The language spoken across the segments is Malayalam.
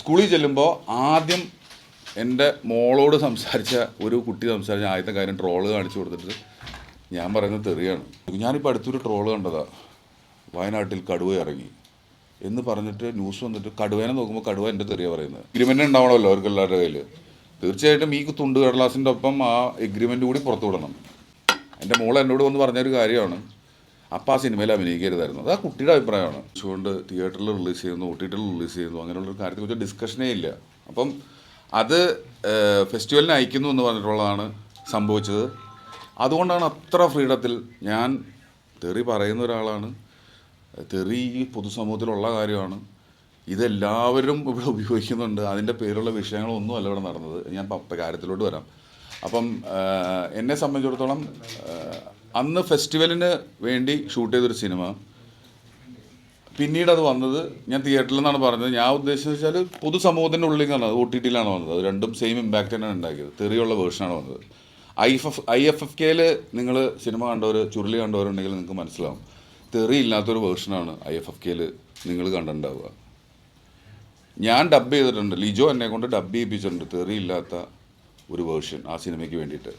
സ്കൂളിൽ ചെല്ലുമ്പോൾ ആദ്യം എന്റെ മോളോട് സംസാരിച്ച ഒരു കുട്ടി സംസാരിച്ച ആദ്യത്തെ കാര്യം ട്രോൾ കാണിച്ചു കൊടുത്തിട്ട് ഞാൻ പറയുന്നത് തെറിയാണ്. ഞാനിപ്പോൾ അടുത്തൊരു ട്രോൾ കണ്ടതാ. വയനാട്ടിൽ കടുവ ഇറങ്ങി. എന്ന് പറഞ്ഞിട്ട് ന്യൂസ് വന്നിട്ട് കടുവേനെ നോക്കുമ്പോൾ കടുവ എന്റെ തെറിയ പറയുന്നത്. എഗ്രിമെന്റ് ഉണ്ടാവണമല്ലോ അവർക്ക് എല്ലാവരുടെ കയ്യിൽ തീർച്ചയായിട്ടും ഈ തുണ്ട് കടലാസിന്റെ ഒപ്പം ആ എഗ്രിമെന്റ് കൂടി പുറത്തു വിടണം. എന്റെ മോൾ എന്നോട് വന്ന് പറഞ്ഞൊരു കാര്യമാണ്. അപ്പം ആ സിനിമയിൽ അഭിനയിക്കരുതായിരുന്നു. അത് ആ കുട്ടിയുടെ അഭിപ്രായമാണ്. അതുകൊണ്ട് തിയേറ്ററിൽ റിലീസ് ചെയ്യുന്നു ഒ ടി ടിയിൽ റിലീസ് ചെയ്യുന്നു അങ്ങനെയുള്ളൊരു കാര്യത്തെക്കുറിച്ച് ഡിസ്കഷനേ ഇല്ല. അപ്പം അത് ഫെസ്റ്റിവലിന് അയക്കുന്നു എന്ന് പറഞ്ഞിട്ടുള്ളതാണ് സംഭവിച്ചത്. അതുകൊണ്ടാണ് അത്ര ഫ്രീഡത്തിൽ ഞാൻ തെറി പറയുന്ന ഒരാളാണ്. തെറി ഈ പൊതുസമൂഹത്തിലുള്ള കാര്യമാണ്. ഇതെല്ലാവരും ഇവിടെ ഉപയോഗിക്കുന്നുണ്ട്. അതിന്റെ പേരുള്ള വിഷയങ്ങളൊന്നും അല്ല ഇവിടെ നടന്നത്. ഞാൻ കാര്യത്തിലോട്ട് വരാം. അപ്പം എന്നെ സംബന്ധിച്ചിടത്തോളം അന്ന് ഫെസ്റ്റിവലിന് വേണ്ടി ഷൂട്ട് ചെയ്തൊരു സിനിമ. പിന്നീട് അത് വന്നത് ഞാൻ തിയേറ്ററിൽ നിന്നാണ് പറഞ്ഞത്. ഞാൻ ഉദ്ദേശിച്ചത് വെച്ചാൽ പൊതുസമൂഹത്തിന്റെ ഉള്ളിൽ നിന്നാണ് ഒ ടി ടിയിലാണ് വന്നത്. അത് രണ്ടും സെയിം ഇമ്പാക്റ്റ് തന്നെയാണ് ഉണ്ടാക്കിയത്. തെറിയുള്ള വേർഷനാണ് വന്നത്. I F I F F കെയിൽ നിങ്ങൾ സിനിമ കണ്ടവർ ചുരുളി കണ്ടവരുണ്ടെങ്കിൽ നിങ്ങൾക്ക് മനസ്സിലാവും. തെറി ഇല്ലാത്തൊരു വേർഷനാണ് ഐ എഫ് എഫ് കെയിൽ നിങ്ങൾ കണ്ടിട്ടുണ്ടാവുക. ഞാൻ ഡബ് ചെയ്തിട്ടുണ്ട്. ലിജോ എന്നെ കൊണ്ട് ഡബ് ചെയ്യിപ്പിച്ചിട്ടുണ്ട്. തെറിയില്ലാത്ത ഒരു വേർഷൻ ആ സിനിമയ്ക്ക് വേണ്ടിയിട്ട്.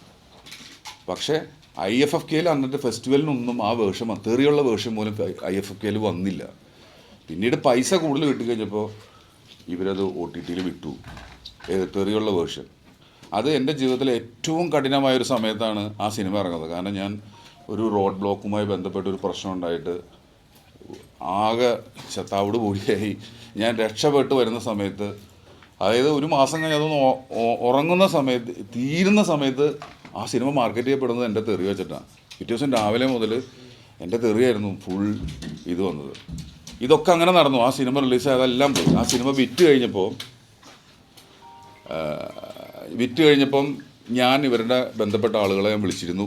പക്ഷേ ഐ എഫ് എഫ് കെയിൽ അന്നത്തെ ഫെസ്റ്റിവലിനൊന്നും ആ വേർഷൻ തെറിയുള്ള വേർഷൻ പോലും ഐ എഫ് എഫ് കെയിൽ വന്നില്ല. പിന്നീട് പൈസ കൂടുതൽ കിട്ടിക്കഴിഞ്ഞപ്പോൾ ഇവരത് ഒ ടി ടിയിൽ വിട്ടു. തെറിയുള്ള വേർഷൻ. അത് എന്റെ ജീവിതത്തിലെ ഏറ്റവും കഠിനമായൊരു സമയത്താണ് ആ സിനിമ ഇറങ്ങുന്നത്. കാരണം ഞാൻ ഒരു റോഡ് ബ്ലോക്കുമായി ബന്ധപ്പെട്ട ഒരു പ്രശ്നം ഉണ്ടായിട്ട് ആകെ ചത്താവോട് കൂടിയായി ഞാൻ രക്ഷപ്പെട്ട് വരുന്ന സമയത്ത് അതായത് ഒരു മാസം കഴിഞ്ഞ് അതൊന്ന് ഉറങ്ങുന്ന സമയത്ത് തീരുന്ന സമയത്ത് ആ സിനിമ മാർക്കറ്റ് ചെയ്യപ്പെടുന്നത് എന്റെ തെറി വെച്ചിട്ടാണ്. പിറ്റേ ദിവസം രാവിലെ മുതൽ എന്റെ തെറിയായിരുന്നു ഫുൾ ഇത് വന്നത്. ഇതൊക്കെ അങ്ങനെ നടന്നു. ആ സിനിമ റിലീസ് അതെല്ലാം പോയി. ആ സിനിമ വിറ്റ് കഴിഞ്ഞപ്പോൾ വിറ്റ് കഴിഞ്ഞപ്പം ഞാൻ ഇവരുടെ ബന്ധപ്പെട്ട ആളുകളെ ഞാൻ വിളിച്ചിരുന്നു.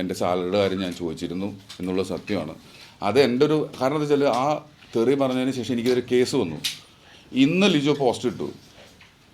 എന്റെ സാലറിയുടെ കാര്യം ഞാൻ ചോദിച്ചിരുന്നു എന്നുള്ള സത്യമാണ്. അത് എന്റെ ഒരു കാരണം എന്താ വെച്ചാൽ ആ തെറി പറഞ്ഞതിന് ശേഷം എനിക്കൊരു കേസ് വന്നു. ഇന്ന് ലിജോ പോസ്റ്റ് ഇട്ടു.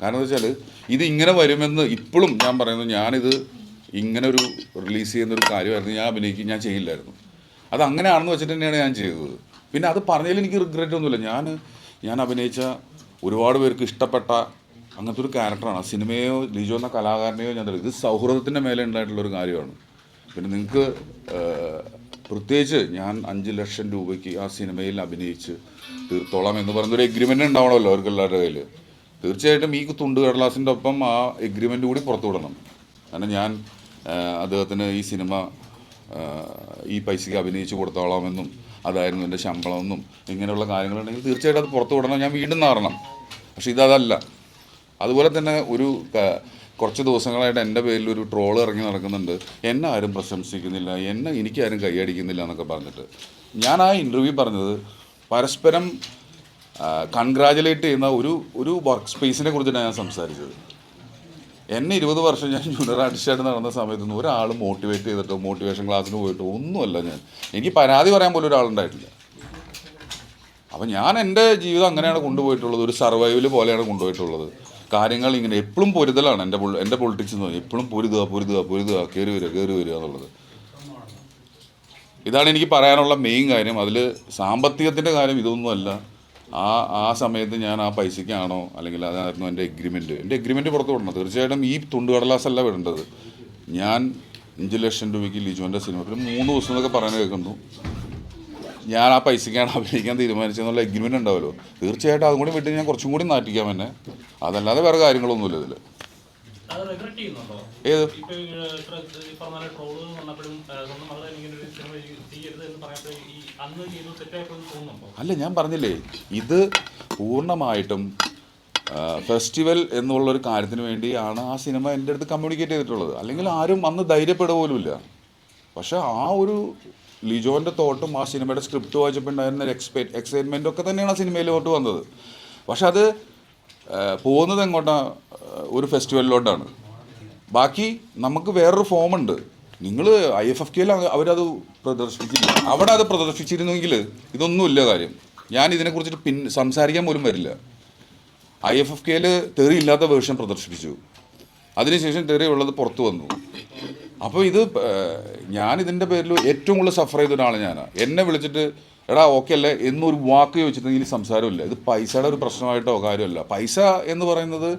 കാരണം എന്താ വെച്ചാൽ ഇത് ഇങ്ങനെ വരുമെന്ന് ഇപ്പോഴും ഞാൻ പറയുന്നത് ഞാനിത് ഇങ്ങനെ ഒരു റിലീസ് ചെയ്യുന്ന ഒരു കാര്യമായിരുന്നു. ഞാൻ അഭിനയിക്കും ഞാൻ ചെയ്യില്ലായിരുന്നു. അത് അങ്ങനെ ആണെന്ന് വെച്ചിട്ട് തന്നെയാണ് ഞാൻ ചെയ്തത്. പിന്നെ അത് പറഞ്ഞതിൽ എനിക്ക് റിഗ്രറ്റ് ഒന്നുമില്ല. ഞാൻ ഞാൻ അഭിനയിച്ച ഒരുപാട് പേർക്ക് ഇഷ്ടപ്പെട്ട അങ്ങനത്തെ ഒരു ക്യാരക്ടറാണ് ആ സിനിമയോ ലിജോ എന്ന കലാകാരനെയോ ഞാൻ ഇത് സൗഹൃദത്തിന്റെ മേലെ ഉണ്ടായിട്ടുള്ള ഒരു കാര്യമാണ്. പിന്നെ നിങ്ങൾക്ക് പ്രത്യേകിച്ച് ഞാൻ അഞ്ച് ലക്ഷം രൂപയ്ക്ക് ആ സിനിമയിൽ അഭിനയിച്ച് തീർത്തോളാം എന്ന് പറയുന്നൊരു എഗ്രിമെന്റ് ഉണ്ടാവണമല്ലോ അവർക്ക് എല്ലാവരുടെ കയ്യിൽ തീർച്ചയായിട്ടും ഈ തുണ്ട് കടലാസിന്റെ ഒപ്പം ആ എഗ്രിമെന്റ് കൂടി പുറത്തു വിടണം. കാരണം ഞാൻ അദ്ദേഹത്തിന് ഈ സിനിമ ഈ പൈസയ്ക്ക് അഭിനയിച്ച് കൊടുത്തോളാമെന്നും അതായിരുന്നു എന്റെ ശമ്പളമെന്നും ഇങ്ങനെയുള്ള കാര്യങ്ങളുണ്ടെങ്കിൽ തീർച്ചയായിട്ടും അത് പുറത്തു വിടണം. ഞാൻ വീണ്ടും നാറണം. പക്ഷേ ഇതതല്ല. അതുപോലെ തന്നെ ഒരു കുറച്ച് ദിവസങ്ങളായിട്ട് എന്റെ പേരിൽ ഒരു ട്രോൾ ഇറങ്ങി നടക്കുന്നുണ്ട്. എന്നെ ആരും പ്രശംസിക്കുന്നില്ല. എന്നെ എനിക്കാരും കൈയടിക്കുന്നില്ല എന്നൊക്കെ പറഞ്ഞിട്ട്. ഞാൻ ആ ഇന്റർവ്യൂ പറഞ്ഞത് പരസ്പരം കൺഗ്രാജുലേറ്റ് ചെയ്യുന്ന ഒരു ഒരു വർക്ക് സ്പേസിനെ കുറിച്ചിട്ടാണ് ഞാൻ സംസാരിച്ചത്. എന്നെ ഇരുപത് വർഷം ഞാൻ ജൂനിയർ ആർട്ടിസ്റ്റായിട്ട് നടന്ന സമയത്തൊന്നും ഒരാൾ മോട്ടിവേറ്റ് ചെയ്തിട്ടോ മോട്ടിവേഷൻ ക്ലാസ്സിന് പോയിട്ടോ ഒന്നുമല്ല ഞാൻ. എനിക്ക് പരാതി പറയാൻ പോലും ഒരാളുണ്ടായിട്ടില്ല. അപ്പം ഞാൻ എന്റെ ജീവിതം അങ്ങനെയാണ് കൊണ്ടുപോയിട്ടുള്ളത്. ഒരു സർവൈവൽ പോലെയാണ് കൊണ്ടുപോയിട്ടുള്ളത്. കാര്യങ്ങൾ ഇങ്ങനെ എപ്പോഴും പൊരുതലാണ് എന്റെ എന്റെ പൊളിറ്റിക്സ് എന്ന് പറഞ്ഞാൽ. എപ്പോഴും പൊരുതുക പൊരുതുക പൊരുതുക കയറി വരിക കയറി വരിക എന്നുള്ളത്. ഇതാണ് എനിക്ക് പറയാനുള്ള മെയിൻ കാര്യം. അതിൽ സാമ്പത്തികത്തിന്റെ കാര്യം ഇതൊന്നുമല്ല. ആ ആ സമയത്ത് ഞാൻ ആ പൈസയ്ക്കാണോ അല്ലെങ്കിൽ അതായിരുന്നു എന്റെ എഗ്രിമെന്റ് എന്റെ എഗ്രിമെന്റ് പുറത്ത് വിടണം. തീർച്ചയായിട്ടും ഈ തുണ്ടുകടലാസല്ല വിടേണ്ടത്. ഞാൻ അഞ്ച് ലക്ഷം രൂപയ്ക്ക് ലിജുവിന്റെ സിനിമ പിന്നെ മൂന്ന് ദിവസം എന്നൊക്കെ പറയാൻ കേൾക്കുന്നു. ഞാൻ ആ പൈസയ്ക്കാണ് അഭിനയിക്കാൻ തീരുമാനിച്ചതെന്നുള്ള എഗ്രിമെന്റ് ഉണ്ടാവുമല്ലോ തീർച്ചയായിട്ടും അതും കൂടി വിട്ട് ഞാൻ കുറച്ചും കൂടി നാട്ടിക്കാം എന്നെ. അതല്ലാതെ വേറെ കാര്യങ്ങളൊന്നുമില്ല ഇതിൽ? ഏത്? അല്ല ഞാൻ പറഞ്ഞില്ലേ ഇത് പൂർണമായിട്ടും ഫെസ്റ്റിവൽ എന്നുള്ളൊരു കാര്യത്തിന് വേണ്ടിയാണ് ആ സിനിമ എന്റെ അടുത്ത് കമ്മ്യൂണിക്കേറ്റ് ചെയ്തിട്ടുള്ളത്. അല്ലെങ്കിൽ ആരും അന്ന് ധൈര്യപ്പെടുക പോലുമില്ല പക്ഷെ ആ ഒരു ലിജോന്റെ തോട്ടും ആ സിനിമയുടെ സ്ക്രിപ്റ്റ് വായിച്ചപ്പോൾ ഉണ്ടായിരുന്ന ഒരു എക്സ്പെ എക്സൈറ്റ്മെന്റ് ഒക്കെ തന്നെയാണ് ആ സിനിമയിലോട്ട് വന്നത്. പക്ഷെ അത് പോകുന്നത് എങ്ങോട്ടാ? ആ, ഒരു ഫെസ്റ്റിവലിലോട്ടാണ്. ബാക്കി നമുക്ക് വേറൊരു ഫോമുണ്ട്. നിങ്ങൾ ഐ എഫ് എഫ് കെയിൽ അവരത് പ്രദർശിപ്പിച്ചില്ല. അവിടെ അത് പ്രദർശിപ്പിച്ചിരുന്നെങ്കിൽ ഇതൊന്നുമില്ല കാര്യം. ഞാൻ ഇതിനെക്കുറിച്ചിട്ട് പിൻ സംസാരിക്കാൻ പോലും വരില്ല. ഐ എഫ് എഫ് കെയിൽ തെറി ഇല്ലാത്ത വേർഷൻ പ്രദർശിപ്പിച്ചു. അതിനുശേഷം തെറി ഉള്ളത് പുറത്തു വന്നു. അപ്പോൾ ഇത് ഞാൻ ഇതിന്റെ പേരിൽ ഏറ്റവും കൂടുതൽ സഫർ ചെയ്ത ഒരാളാണ് ഞാൻ എന്നെ വിളിച്ചിട്ട് എടാ ഓക്കെ അല്ലേ? എന്നൊരു വാക്ക് ചോദിച്ചിട്ടുണ്ടെങ്കിൽ സംസാരമില്ല. ഇത് പൈസയുടെ ഒരു പ്രശ്നമായിട്ടോ കാര്യമല്ല. പൈസ എന്ന് പറയുന്നത്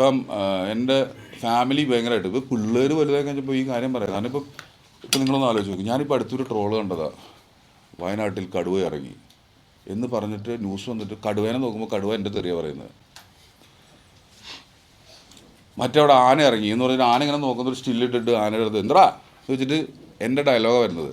ഇപ്പം എന്റെ ഫാമിലി ഭയങ്കരമായിട്ട് ഇപ്പോൾ പിള്ളേർ വലുതായി കഴിഞ്ഞപ്പോൾ ഈ കാര്യം പറയാം. കാരണം ഇപ്പം നിങ്ങളൊന്ന് ആലോചിച്ച് നോക്കും. ഞാനിപ്പോൾ അടുത്തൊരു ട്രോൾ കണ്ടതാ. വയനാട്ടിൽ കടുവ ഇറങ്ങി. എന്ന് പറഞ്ഞിട്ട് ന്യൂസ് വന്നിട്ട് കടുവേനെ നോക്കുമ്പോൾ കടുവ എന്റെ തെറിയ പറയുന്നത് മറ്റവിടെ ആന ഇറങ്ങി എന്ന് പറഞ്ഞിട്ട് ആന ഇങ്ങനെ നോക്കുന്ന ഒരു സ്റ്റില്ലിട്ടിട്ട് ആനയുടെ അടുത്ത് എന്താ ചോദിച്ചിട്ട് എന്റെ ഡയലോഗാണ് വരുന്നത്.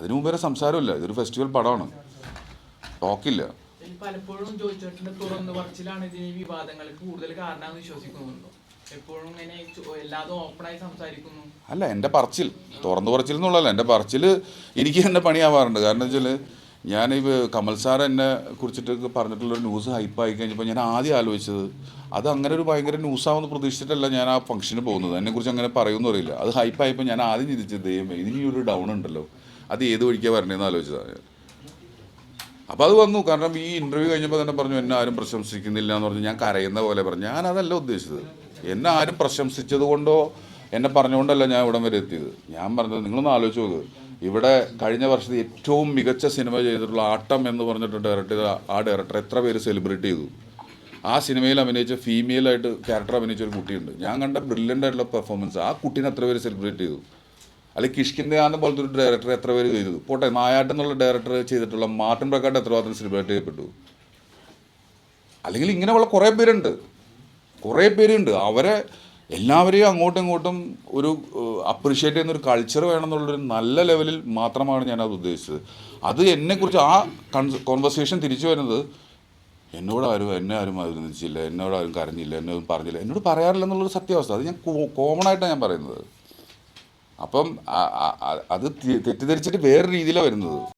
അതിനു മുമ്പ് വരെ സംസാരമില്ല. ഇതൊരു ഫെസ്റ്റിവൽ പടമാണ്. ടോക്കില്ല. പലപ്പോഴും ചോദിച്ചിട്ടുണ്ട് തുറന്നു പറച്ചിലാണ് ഇതിന് ഈ വിവാദങ്ങൾക്ക് കൂടുതൽ കാരണമെന്ന് വിശ്വസിക്കുന്നുണ്ടോ? എപ്പോഴും ഇങ്ങനെ ചോ- എല്ലാതും ഓപ്പണായി സംസാരിക്കുന്നു. അല്ല എന്റെ പറച്ചിൽ. തുറന്നു പറച്ചിൽ എന്നുള്ളതല്ല. എന്റെ പറച്ചിൽ എനിക്ക് തന്നെ പണിയാവാറുണ്ട്. കാരണം വെച്ചാൽ ഞാൻ ഈ കമൽ സാർ എന്നെ കുറിച്ചിട്ട് പറഞ്ഞിട്ടുള്ളൊരു ന്യൂസ് ഹൈപ്പ് ആയി കഴിഞ്ഞപ്പോൾ ഞാൻ ആദ്യം ആലോചിച്ചത് അത് അങ്ങനെ ഒരു ഭയങ്കര ന്യൂസാവെന്ന് പ്രതീക്ഷിച്ചിട്ടല്ല ഞാൻ ആ ഫംഗ്ഷന് പോകുന്നത്. എന്നെക്കുറിച്ച് അങ്ങനെ പറയുമെന്ന് അറിയില്ല. അത് ഹൈപ്പ് ആയപ്പോൾ ഞാൻ ആദ്യം ചിന്തിച്ചത് ദൈവമേ ഇതിന് ഒരു ഡൗൺ ഉണ്ടല്ലോ. അത് ഏത് വഴിക്കാണ് വരണേന്ന് ആലോചിച്ചതാണ് ഞാൻ. അപ്പോൾ അത് വന്നു. കാരണം ഈ ഇന്റർവ്യൂ കഴിഞ്ഞപ്പോൾ തന്നെ പറഞ്ഞു എന്നെ ആരും പ്രശംസിക്കുന്നില്ല എന്ന് പറഞ്ഞു ഞാൻ കരയുന്ന പോലെ പറഞ്ഞു. ഞാൻ അതല്ല ഉദ്ദേശിച്ചത്. എന്നെ ആരും പ്രശംസിച്ചത് കൊണ്ടോ എന്നെ പറഞ്ഞുകൊണ്ടല്ല ഞാൻ ഇവിടം വരെ എത്തിയത്. ഞാൻ പറഞ്ഞത് നിങ്ങളൊന്ന് ആലോചിച്ച് നോക്ക്. ഇവിടെ കഴിഞ്ഞ വർഷത്തെ ഏറ്റവും മികച്ച സിനിമ ചെയ്തിട്ടുള്ള ആട്ടം എന്ന് പറഞ്ഞിട്ട് ഡയറക്ടർ ആ ഡയറക്ടർ എത്ര പേര് സെലിബ്രേറ്റ് ചെയ്തു? ആ സിനിമയിൽ അഭിനയിച്ച ഫീമെയിലായിട്ട് ക്യാരക്ടർ അഭിനയിച്ച ഒരു കുട്ടിയുണ്ട്. ഞാൻ കണ്ട ബ്രില്യന്റ് ആയിട്ടുള്ള പെർഫോമൻസ് ആ കുട്ടീനെ എത്ര പേര് സെലിബ്രേറ്റ് ചെയ്തു? അല്ലെങ്കിൽ കിഷ്കിന്ദയാന്ന് പോലത്തെ ഒരു ഡയറക്ടർ എത്ര പേര് ചെയ്തു പോട്ടെ നായാട്ടം എന്നുള്ള ഡയറക്ടർ ചെയ്തിട്ടുള്ള മാർട്ടിൻ പ്രക്കാട്ട് എത്ര മാത്രം സെലിബ്രേറ്റ് ചെയ്യപ്പെട്ടു? അല്ലെങ്കിൽ ഇങ്ങനെയുള്ള കുറേ പേരുണ്ട്. കുറേ പേരുണ്ട്. അവരെ എല്ലാവരെയും അങ്ങോട്ടും ഇങ്ങോട്ടും ഒരു അപ്രീഷിയേറ്റ് ചെയ്യുന്ന ഒരു കൾച്ചർ വേണമെന്നുള്ളൊരു നല്ല ലെവലിൽ മാത്രമാണ് ഞാനത് ഉദ്ദേശിച്ചത്. അത് എന്നെക്കുറിച്ച് ആ കോൺവെർസേഷൻ തിരിച്ചു വരുന്നത് എന്നോട് ആരും എന്നെ ആരും അഭിനന്ദിച്ചില്ല എന്നോട് ആരും കരഞ്ഞില്ല എന്നെ ഒന്നും പറഞ്ഞില്ല എന്നോട് പറയാറില്ല എന്നുള്ളൊരു സത്യാവസ്ഥ. അത് ഞാൻ കോമൺ ആയിട്ടാണ് ഞാൻ പറയുന്നത്. അപ്പം അത് തെറ്റിദ്ധരിച്ചിട്ട് വേറെ രീതിയിലാണ് വരുന്നത്.